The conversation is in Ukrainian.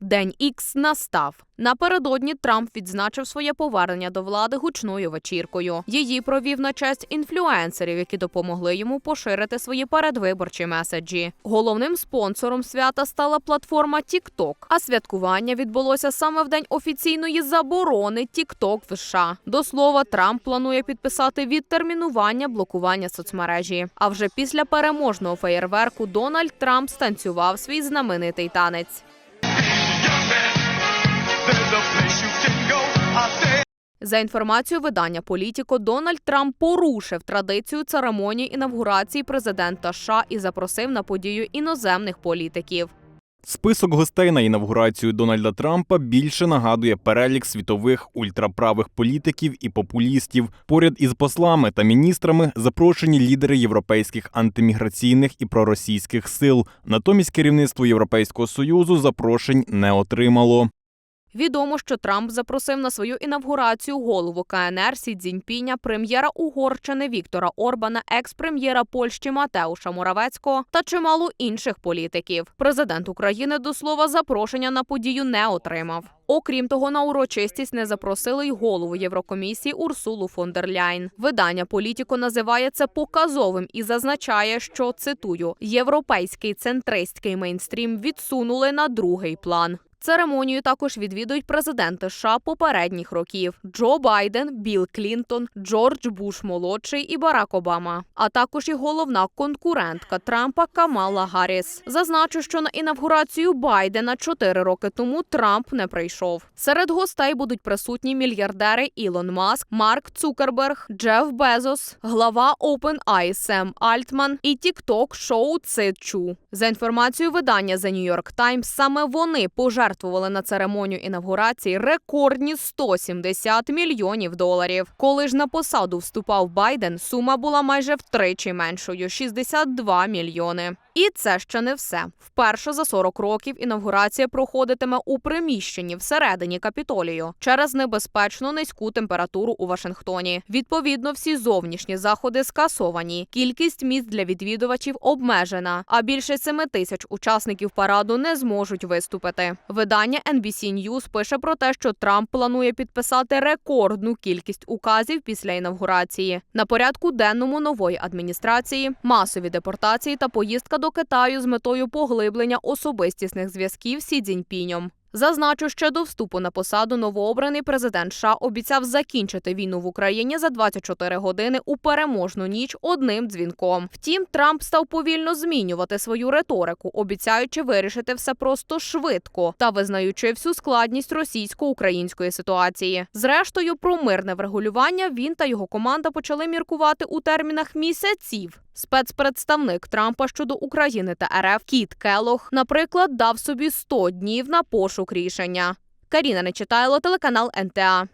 День Ікс настав. Напередодні Трамп відзначив своє повернення до влади гучною вечіркою. Її провів на честь інфлюенсерів, які допомогли йому поширити свої передвиборчі меседжі. Головним спонсором свята стала платформа TikTok, а святкування відбулося саме в день офіційної заборони TikTok в США. До слова, Трамп планує підписати відтермінування блокування соцмережі. А вже після переможного феєрверку Дональд Трамп станцював свій знаменитий танець. За інформацією видання Політіко, Дональд Трамп порушив традицію церемонії інавгурації президента США і запросив на подію іноземних політиків. Список гостей на інавгурацію Дональда Трампа більше нагадує перелік світових ультраправих політиків і популістів. Поряд із послами та міністрами запрошені лідери європейських антиміграційних і проросійських сил. Натомість керівництво Європейського союзу запрошень не отримало. Відомо, що Трамп запросив на свою інавгурацію голову КНР Сі Цзіньпіня, прем'єра Угорщини Віктора Орбана, екс-прем'єра Польщі Матеуша Моравецького та чимало інших політиків. Президент України до слова запрошення на подію не отримав. Окрім того, на урочистість не запросили й голову Єврокомісії Урсулу фон дер Ляйн. Видання Політіко називає це показовим і зазначає, що цитую: європейський центристський мейнстрім відсунули на другий план. Церемонію також відвідують президенти США попередніх років: Джо Байден, Білл Клінтон, Джордж Буш молодший і Барак Обама, а також і головна конкурентка Трампа Камала Гарріс. Зазначу, що на інавгурацію Байдена чотири роки тому Трамп не прийшов. Серед гостей будуть присутні мільярдери Ілон Маск, Марк Цукерберг, Джеф Безос, глава OpenAI Сем Альтман і TikTok шоу Чу. За інформацією видання The New York Times, саме вони пожертвували на церемонію інавгурації рекордні 170 мільйонів доларів. Коли ж на посаду вступав Байден, сума була майже втричі меншою 62 мільйони. І це ще не все. Вперше за 40 років інавгурація проходитиме у приміщенні всередині капітолію через небезпечно низьку температуру у Вашингтоні. Відповідно, всі зовнішні заходи скасовані. Кількість місць для відвідувачів обмежена, а більше 7 тисяч учасників параду не зможуть виступити. Видання NBC News пише про те, що Трамп планує підписати рекордну кількість указів після інавгурації. На порядку денному нової адміністрації масові депортації та поїздка до Китаю з метою поглиблення особистісних зв'язків Сі Цзіньпінем. Зазначу, ще до вступу на посаду новообраний президент США обіцяв закінчити війну в Україні за 24 години у переможну ніч одним дзвінком. Втім, Трамп став повільно змінювати свою риторику, обіцяючи вирішити все просто швидко та визнаючи всю складність російсько-української ситуації. Зрештою, про мирне врегулювання він та його команда почали міркувати у термінах місяців. Спецпредставник Трампа щодо України та РФ Кіт Келох, наприклад, дав собі 100 днів на пошук рішення. Каріна Нечитайло, телеканал НТА.